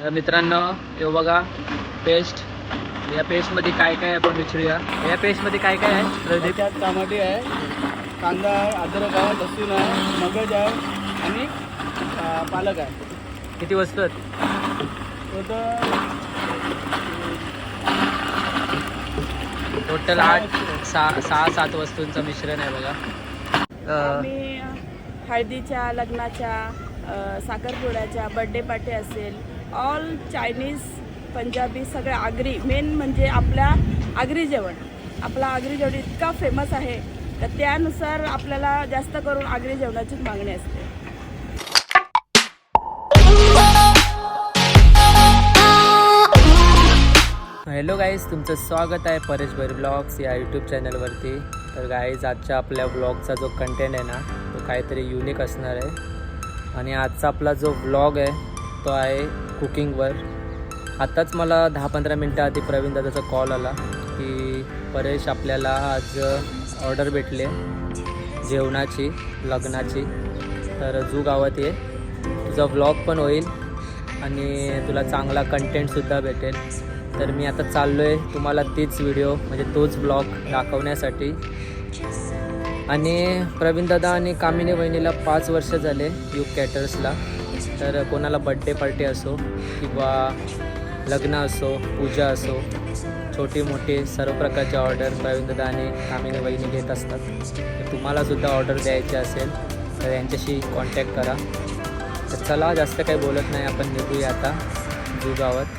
तर मित्रांनो हे बघा पेस्ट या पेस्टमध्ये काय काय आहे आपण विचारूया? या पेस्टमध्ये काय काय आहे? त्याच्यात टमाटे आहे कांदा आहे अद्रक आहे लसूण आहे मगज आहे आणि पालक आहे. किती वस्तू आहेत? टोटल आठ सहा सहा सात वस्तूंचं मिश्रण आहे बघा. हळदीच्या लग्नाच्या साखरपुड्याच्या बड्डे पार्टी असेल ऑल चायनीज पंजाबी सगळ्या आगरी. मेन म्हणजे आपल्या आगरी जेवण. आपला आगरी जेवण इतका फेमस आहे तर त्यानुसार आपल्याला जास्त करून आगरी जेवणाचीच मागणी असते. हॅलो गाईज तुमचं स्वागत आहे परेश भैर ब्लॉग्स या यूट्यूब चॅनलवरती तर गाईज आजच्या आपल्या ब्लॉगचा जो कंटेंट आहे ना तो काहीतरी युनिक असणार आहे. आणि आजचा आपला जो ब्लॉग आहे तो आहे कुकिंगवर. आत्ताच मला दहा पंधरा मिनटं आधी प्रवीण दादाचा कॉल आला की परेश आपल्याला आज ऑर्डर भेटले जेवणाची लग्नाची. तर जू गावात ये. तुझा व्लॉग पण होईल आणि तुला चांगला कंटेंटसुद्धा भेटेल. तर मी आता चाललो आहे तुम्हाला तीच व्हिडिओ म्हणजे तोच ब्लॉग दाखवण्यासाठी. आणि प्रवीणदादा आणि कामिनी वहिनीला पाच वर्ष झाले यू कॅटर्सला तर कोणाला बड्डे पार्टी असो किंवा लग्न असो पूजा असो छोटी मोठी सर्व प्रकारचे ऑर्डर प्रवीणदादा आणि कामिनी वहिनी घेत असतात. तर तुम्हालासुद्धा ऑर्डर द्यायची असेल तर यांच्याशी कॉन्टॅक्ट करा. तर चला जास्त काही बोलत नाही आपण निघूया आता जू गावात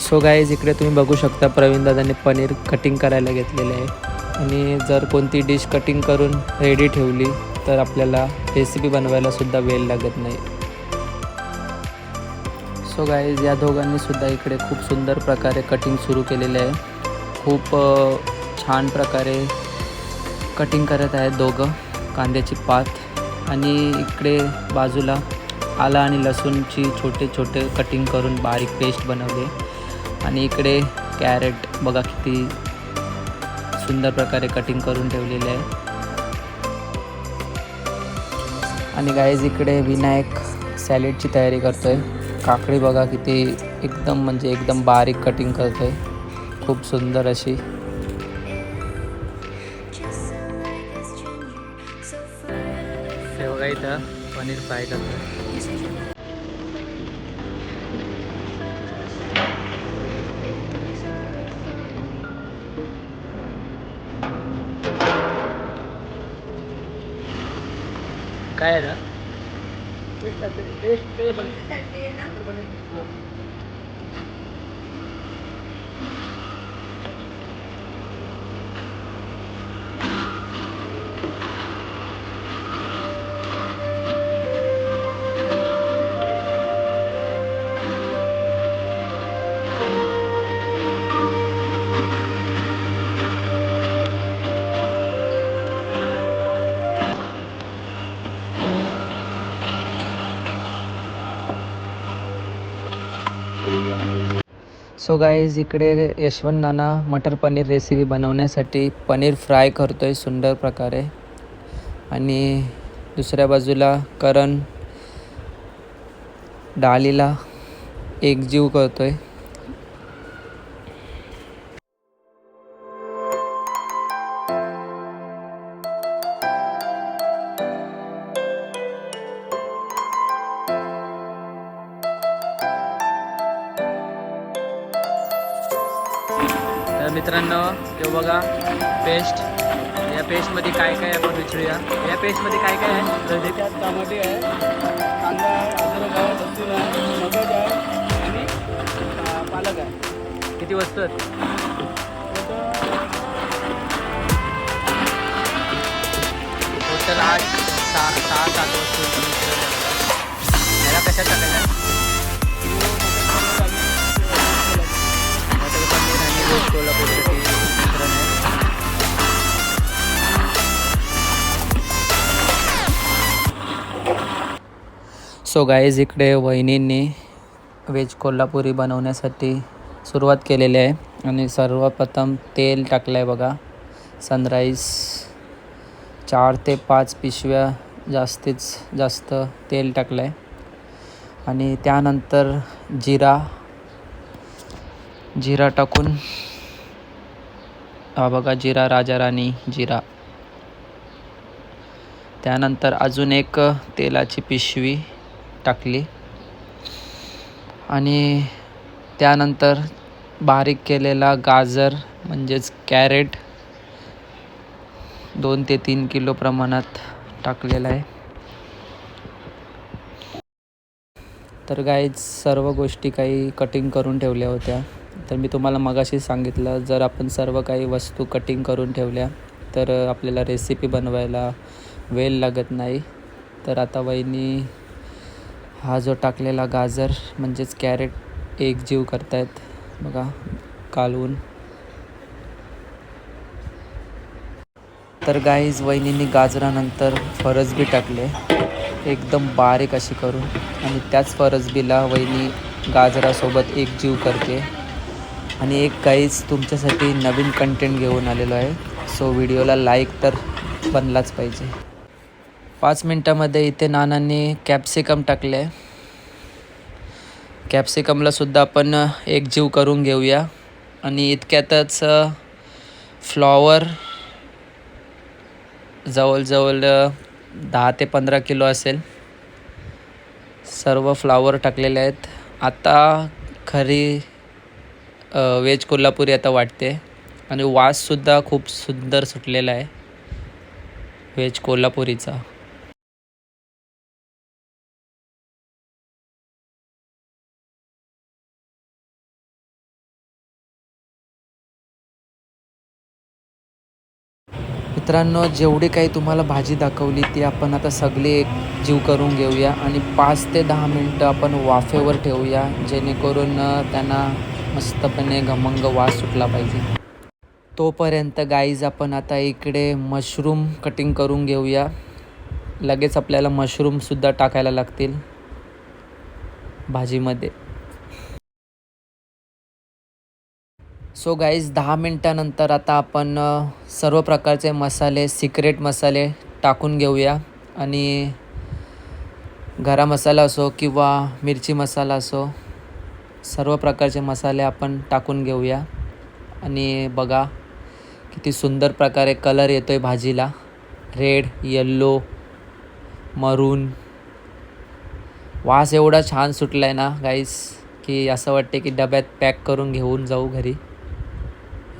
सो गाईज इकडे तुम्ही बघू शकता प्रवीण दादाने पनीर कटिंग करायला घेतलेले आहे. आणि जर कोणती डिश कटिंग करून रेडी ठेवली तर आपल्याला रेसिपी बनवायलासुद्धा वेळ लागत नाही. सो गाईज या दोघांनीसुद्धा इकडे खूप सुंदर प्रकारे कटिंग सुरू केलेले आहे. खूप छान प्रकारे कटिंग करत आहेत दोघं कांद्याची पात आणि इकडे बाजूला आला आणि लसूणची छोटे छोटे कटिंग करून बारीक पेस्ट बनवले. आणि इकडे कॅरेट बघा किती सुंदर प्रकारे कटिंग करून ठेवलेले आहे. आणि गाईज इकडे विनायक सॅलेडची तयारी करतो आहे काकडी बघा किती एकदम म्हणजे एकदम बारीक कटिंग करतो आहे खूप सुंदर अशी. शेवगा बघा इथं पनीर फ्राय करतोय. काय आहे ना सो गाईज इकडे यशवंत नाना मटर पनीर रेसिपी बनवण्यासाठी पनीर फ्राय करतो आहे सुंदर प्रकारे. आणि दुसऱ्या बाजूला करण डाळीला एकजीव करतो आहे मित्रांनो हे बघा पेस्ट या पेस्टमध्ये काय काय आहे आपण विचारूया? या पेस्टमध्ये काय काय आहे? प्रदीप त्याच्यात टमाटे आहे कांदा आहे अद्रक आहे लसूण आहे मगज आहे आणि पालक आहे. किती वस्तू आहेत? तर टोटल आठ सहा सहा सात बघा. याला कशात टाकायला पनीर आणि मिश्रण आहे सो गाईज इकडे वहिनींनी व्हेज कोल्हापुरी बनवण्यासाठी सुरुवात केलेली आहे. आणि सर्वप्रथम तेल टाकलं आहे बघा. सनराईज चार ते पाच पिशव्या जास्तीत जास्त तेल टाकलं आहे आणि त्यानंतर जिरा जिरा टाकून. हा बघा जिरा राजा राणी जिरा. त्यानंतर अजून एक तेलाची पिशवी टाकली. आणि त्यानंतर बारीक केलेला गाजर म्हणजेच कॅरेट दोन ते तीन किलो प्रमाणात टाकलेला आहे. तर गाईज सर्व गोष्टी काही कटिंग करून ठेवल्या होत्या. तर मी तुम्हाला मगाशी सांगितलं जर आपण सर्व काही वस्तू कटिंग करून ठेवल्या तर आपल्याला रेसिपी बनवायला वेळ लागत नाही. तर आता वहिनी हा जो टाकलेला गाजर म्हणजेच कॅरेट एक जीव करतायत बघा कालवून. तर गाईज वहिनींनी गाजरानंतर फरसबी टाकले एकदम बारीक अशी करून. आणि त्याच फरसबीला वहिनी गाजरासोबत एक जीव करते. आणि एक काहीच तुमच्यासाठी नवीन कंटेंट घेऊन आलेलो आहे. सो व्हिडिओला लाईक तर बनलाच पाहिजे. पाच मिनटामध्ये इथे नानांनी कॅप्सिकम टाकले आहे कॅप्सिकमलासुद्धा आपण एक जीव करून घेऊया. आणि इतक्यातच फ्लॉवर जवळजवळ दहा ते पंधरा किलो असेल. सर्व फ्लावर टाकलेले आहेत. आता खरी वेज कोल्हापुरी आता वाटते. आणि वाससुद्धा खूप सुंदर सुटलेला आहे. व्हेज कोल्हापुरीचा. मित्रांनो जेवढी काही तुम्हाला भाजी दाखवली ती आपण आता सगळी एक जीव करून घेऊया आणि पाच ते दहा मिनटं आपण वाफेवर ठेवूया जेणेकरून त्यांना मस्तपणे घमंग वास सुटला पाहिजे. तोपर्यंत गाईज आपण आता इकडे मशरूम कटिंग करून घेऊया. लगेच आपल्याला मशरूमसुद्धा टाकायला लागतील. भाजीमध्ये. सो गाईज दहा मिनटानंतर आता आपण सर्व प्रकारचे मसाले सिक्रेट मसाले टाकून घेऊया. आणि गरम मसाला असो किंवा मिरची मसाला असो सर्व प्रकारचे मसाले आपण टाकून घेऊया. आणि बघा किती सुंदर प्रकारे कलर येतो आहे भाजीला. रेड येल्लो मरून वास एवढा छान सुटला आहे ना गाईस की असं वाटते की डब्यात पॅक करून घेऊन जाऊ घरी.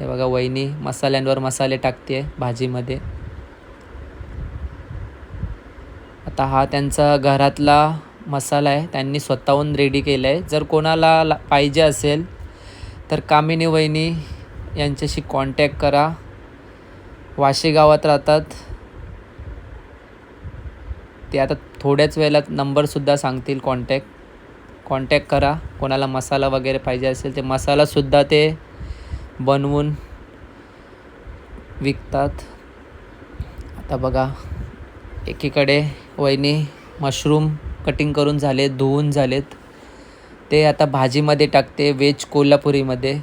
हे बघा वहिनी मसाल्यांवर मसाले टाकते भाजीमध्ये. आता हा त्यांचा घरातला मसाला आहे त्यांनी स्वतःहून रेडी केला आहे. जर कोणाला ला- पाहिजे असेल तर कामिनी वहिनी यांच्याशी कॉन्टॅक्ट करा. वाशी गावात राहतात. ते आता थोड्याच वेळात नंबरसुद्धा सांगतील कॉन्टॅक्ट कॉन्टॅक्ट करा. कोणाला मसाला वगैरे पाहिजे असेल ते मसालासुद्धा ते बनवून विकतात. आता बघा एकीकडे वहिनी मशरूम कटिंग करून झाले धुवून झालेत. ते आता भाजीमध्ये टाकते वेज कोल्हापुरीमध्ये.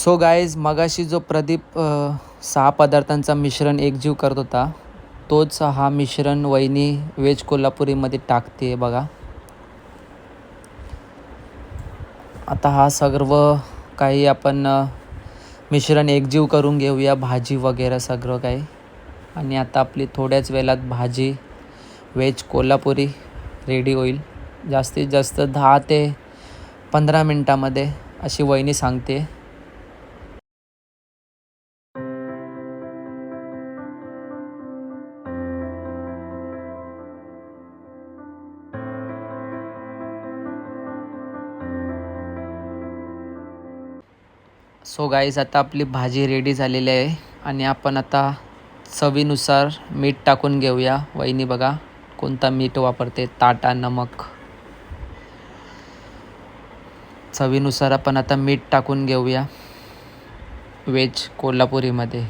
सो गाईज मगाशी जो प्रदीप सहा पदार्थांचा मिश्रण एकजीव करत होता तोच हा मिश्रण वहिनी व्हेज कोल्हापुरीमध्ये टाकते बघा. आता हा सर्व काही आपण मिश्रण एकजीव करून घेऊया भाजी वगैरे सगळं काही. आणि आता आपली थोड्याच वेळात भाजी व्हेज कोल्हापुरी रेडी होईल. जास्तीत जास्त दहा ते पंधरा मिनटामध्ये अशी वहिनी सांगते. सो गाईज आता आपली भाजी रेडी झालेली आहे. आणि आपण आता चवीनुसार मीठ टाकून घेऊया. वहिनी बघा कोणता मीठ वापरते? ताटा नमक. चवीनुसार आपण आता मीठ टाकून घेऊया. वेज कोल्हापुरीमध्ये.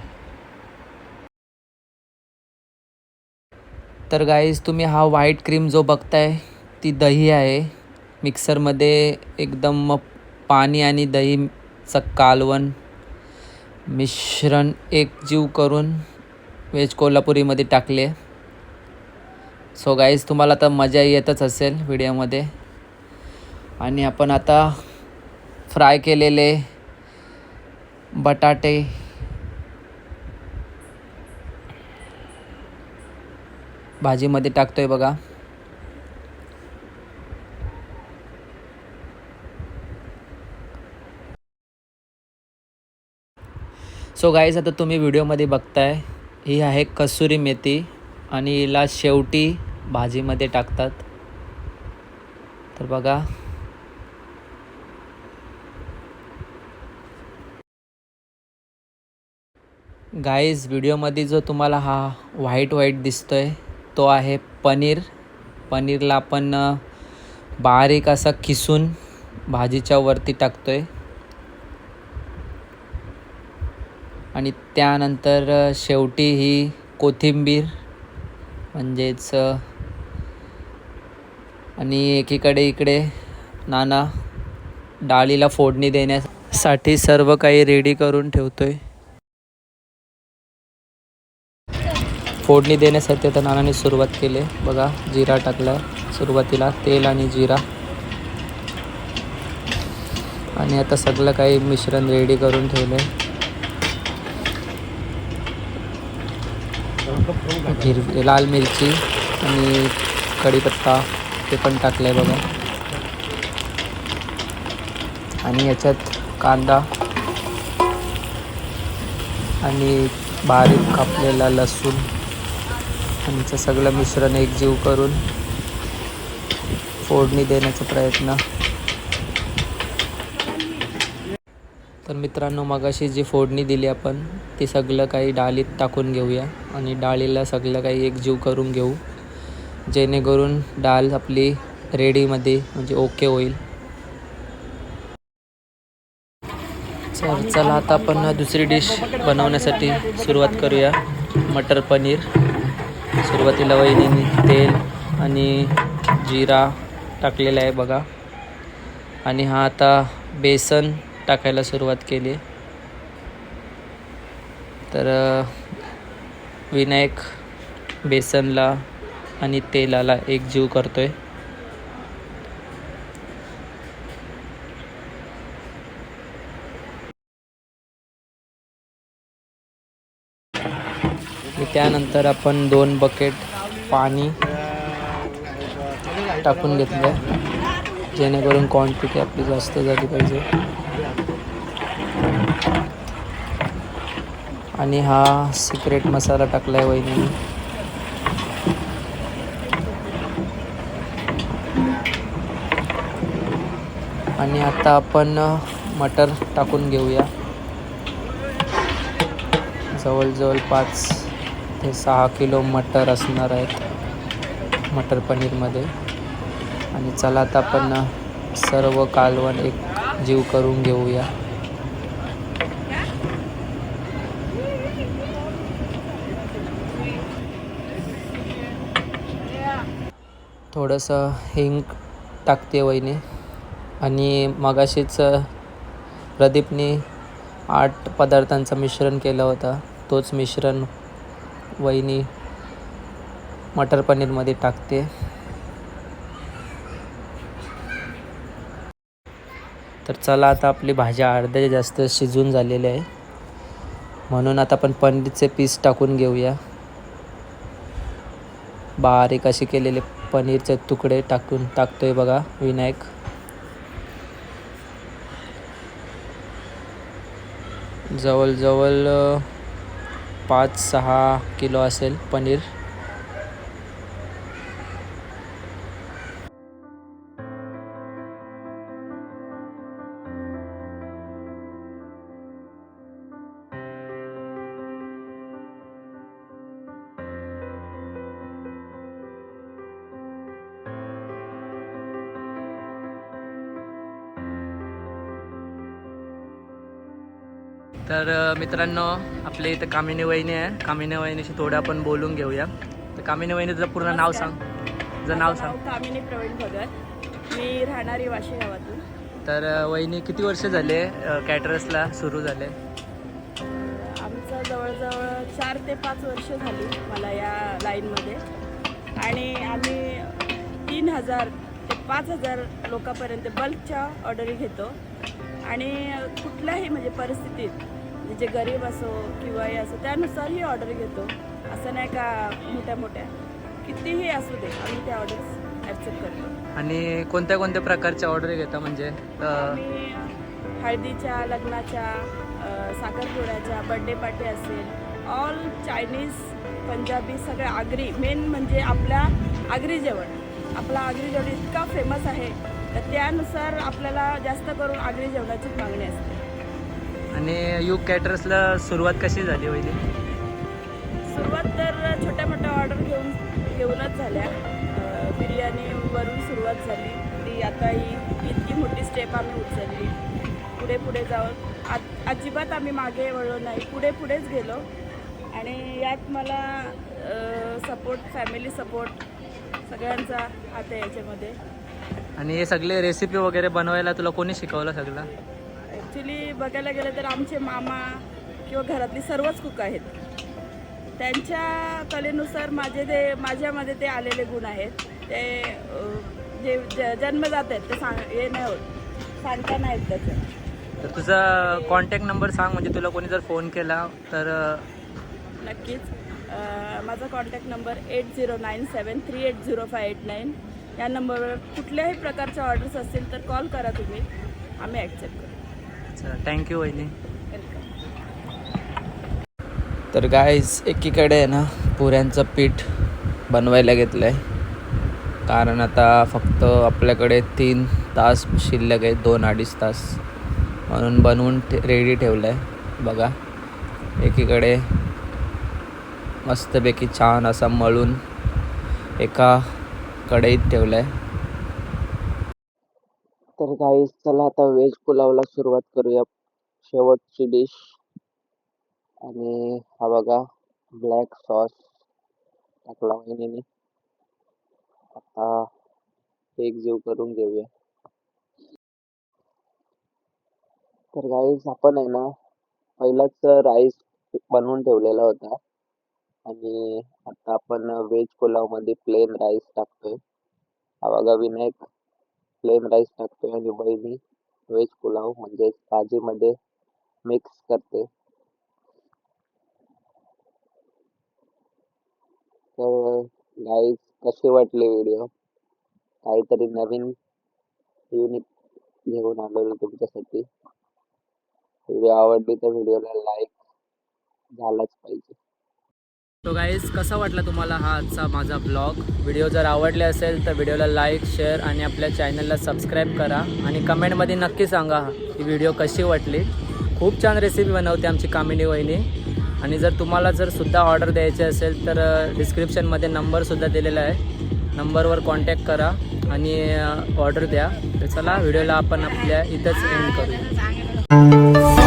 तर गाईज तुम्ही हा व्हाईट क्रीम जो बघताय ती दही आहे. मिक्सरमध्ये एकदम पाणी आणि दही कालवण मिश्रण एकजीव करून व्हेज कोल्हापुरीमध्ये टाकले. सो गाईज तुम्हाला तर मजा येतच असेल व्हिडिओमध्ये. आणि आपण आता फ्राय केलेले बटाटे भाजीमध्ये टाकतोय बघा. सो गाईज आता तुम्ही व्हिडिओमध्ये बघताय ही आहे कसुरी मेथी आणि हिला शेवटी भाजीमध्ये टाकतात. तर बघा. गाईज व्हिडिओमध्ये जो तुम्हाला हा व्हाईट व्हाईट आहे तो आहे पनीर. पनीरला आपण बारीक असा किसून भाजीच्या वरती आहे आणि त्यानंतर शेवटी ही कोथिंबीर म्हणजेच आणि एकीकडे इकडे नाना डाळीला फोडणी देण्यासाठी सर्व काही रेडी करून ठेवतोय. फोडणी देण्यासाठी आता नानाने सुरुवात केली. बघा जिरा टाकला सुरुवातीला तेल आणि जिरा. आणि आता सगळं काही मिश्रण रेडी करून ठेवलं हिरवी लाल मिरची आणि कढीपत्ता ते पण टाकलं आहे बघा. आणि याच्यात कांदा आणि बारीक कापलेला लसूण आमचं सगळं मिश्रण एकजीव करून फोडणी देण्याचा प्रयत्न. मित्रांनो मगाशी जी फोडणी दिली आपण ती सगळं काही डाळीत टाकून घेऊया आणि डाळीला सगळं काही एकजीव करून घेऊ. जेणेकरून डाळ आपली रेडीमध्ये म्हणजे ओके होईल. तर चला आता आपण दुसरी डिश बनवण्यासाठी सुरुवात करूया. मटर पनीर सुरुवातीला वहिनी तेल आणि जिरा टाकलेला आहे बघा. आणि हा आता बेसन टाकायला सुरुवात केली. तर विनायक बेसनला आणि तेलाला एक जीव करतोय. त्यानंतर आपण दोन बकेट पाणी टाकून घेतलं जेणेकरून क्वांटिटी आपली जास्त झाली पाहिजे. आणि हा सिक्रेट मसाला टाकला आहे वहिनी आणि आता आपण मटर टाकून घेऊया. जवळजवळ पाच ते सहा किलो मटर असणार आहेत मटर पनीरमध्ये. आणि चला आता आपण सर्व कालवण एक जीव करून घेऊया. थोडंसं हिंग टाकते वहिनी. आणि मगाशीच प्रदीपने आठ पदार्थांचं मिश्रण केलं होतं. तोच मिश्रण वहिनी मटर पनीरमध्ये टाकते. तर चला आता आपली भाज्या अर्ध्या जास्त शिजून झालेली आहे. म्हणून आता आपण पनीरचे पीस टाकून घेऊया. बारीक असे केलेले पनीरचे तुकडे टाकून टाकतो आहे बघा विनायक. जवळजवळ पाच सहा किलो असेल पनीर. मित्रांनो आपल्या इथं कामिनी वहिनी आहे. कामिनी वहिनीशी थोडं आपण बोलून घेऊया. तर कामिनी वहिनी तुझं पूर्ण नाव सांग. तुझं नाव सांग. कामिनी प्रवीण भगत. मी राहणारी वाशी गावातून. तर वहिनी किती वर्ष झाले कॅटरसला सुरू झाले? आमचं जवळजवळ चार ते पाच वर्ष झाली मला या लाईनमध्ये. आणि आम्ही तीन हजार ते पाच हजार लोकांपर्यंत बल्कच्या ऑर्डरी घेतो. आणि कुठल्याही म्हणजे परिस्थितीत म्हणजे जे गरीब असो किंवा हे असो त्यानुसार ही ऑर्डर घेतो. असं नाही का मोठ्या मोठ्या? कितीही असू दे आम्ही त्या ऑर्डर्स ॲक्सेप्ट करतो. आणि कोणत्या कोणत्या प्रकारच्या ऑर्डर घेता म्हणजे अ, आम्ही हळदीच्या लग्नाच्या अ, साखरपुड्याच्या बड्डे पार्टी असेल ऑल चायनीज पंजाबी सगळं आगरी मेन म्हणजे आपल्या आगरी जेवण. आपला आगरी जेवण इतका फेमस आहे तर त्यानुसार आपल्याला जास्त करून आगरी जेवणाचीच मागणी असते. आणि यू कॅटरसला सुरुवात कशी झाली वहिनी? सुरुवात तर छोट्या मोठ्या ऑर्डर घेऊन घेऊनच झाल्या. बिर्याणीवरून सुरुवात झाली. ती आता ही इतकी मोठी स्टेप आम्ही उचलली. पुढे पुढे जाऊन आ अजिबात आम्ही मागे वळलो नाही. पुढे पुढेच गेलो. आणि यात मला सपोर्ट फॅमिली सपोर्ट सगळ्यांचा हात आहे याच्यामध्ये. आणि हे सगळे रेसिपी वगैरे बनवायला तुला कोणी शिकवलं सगळं? ॲक्च्युली बघायला गेलं तर आमचे मामा किंवा घरातली सर्वच कुक आहेत. त्यांच्या कलेनुसार माझे ते माझ्यामध्ये ते आलेले गुण आहेत. ते जे ज- जन्मजात आहेत ते सांग हे नाही होत. सांगता नाही येत त्याचं. तर तुझा कॉन्टॅक्ट नंबर सांग म्हणजे तुला कोणी जर फोन केला तर नक्कीच. अं, माझा contact number eight zero nine seven three eight zero five eight nine या नंबरवर कुठल्याही प्रकारच्या ऑर्डर्स असतील तर कॉल करा तुम्ही. आम्ही ॲक्सेप्ट करू थँक्यू वहिनी. तर गायज एकीकडे आहे ना पुऱ्यांचं पीठ बनवायला घेतलं आहे कारण आता फक्त आपल्याकडे तीन तास शिल्लक आहे दोन अडीच तास. म्हणून बनवून ठे रेडी ठेवलं आहे बघा एकीकडे मस्तपैकी छान असा मळून एका कढईत ठेवलं आहे गाईज चला आता व्हेज पुलावला सुरुवात करूया. शेवटची डिश आणि हा बघा ब्लॅक सॉस टाकला वहिनीने. आता एक जीव करून घेऊया. तर गाईज आपण आहे ना पहिलाच राईस बनवून ठेवलेला होता. आणि आता आपण व्हेज पुलावमध्ये प्लेन राईस टाकतोय. हा बघा विनायक. प्लेन राईस टाकतो आणि बहिणी व्हेज पुलाव म्हणजे भाजीमध्ये मिक्स करते. तर गाईज कशी वाटली व्हिडिओ काहीतरी नवीन युनिक घेऊन आलेलो तुमच्यासाठी. व्हिडिओ आवडली तर व्हिडिओला लाईक झालाच पाहिजे. तो गाईज कसा वाटला तुम्हाला हा आजचा माझा ब्लॉग व्हिडिओ जर आवडले असेल तर व्हिडिओला लाईक शेअर आणि आपल्या चॅनलला सबस्क्राईब करा. आणि कमेंटमध्ये नक्की सांगा ही व्हिडिओ कशी वाटली. खूप छान रेसिपी बनवते आमची कामिनी वहिनी. आणि जर तुम्हाला जर सुद्धा ऑर्डर द्यायची असेल तर डिस्क्रिप्शनमध्ये नंबरसुद्धा दिलेला आहे. नंबरवर कॉन्टॅक्ट करा आणि ऑर्डर द्या. तर चला व्हिडिओला आपण आपल्या इथंच एंड करू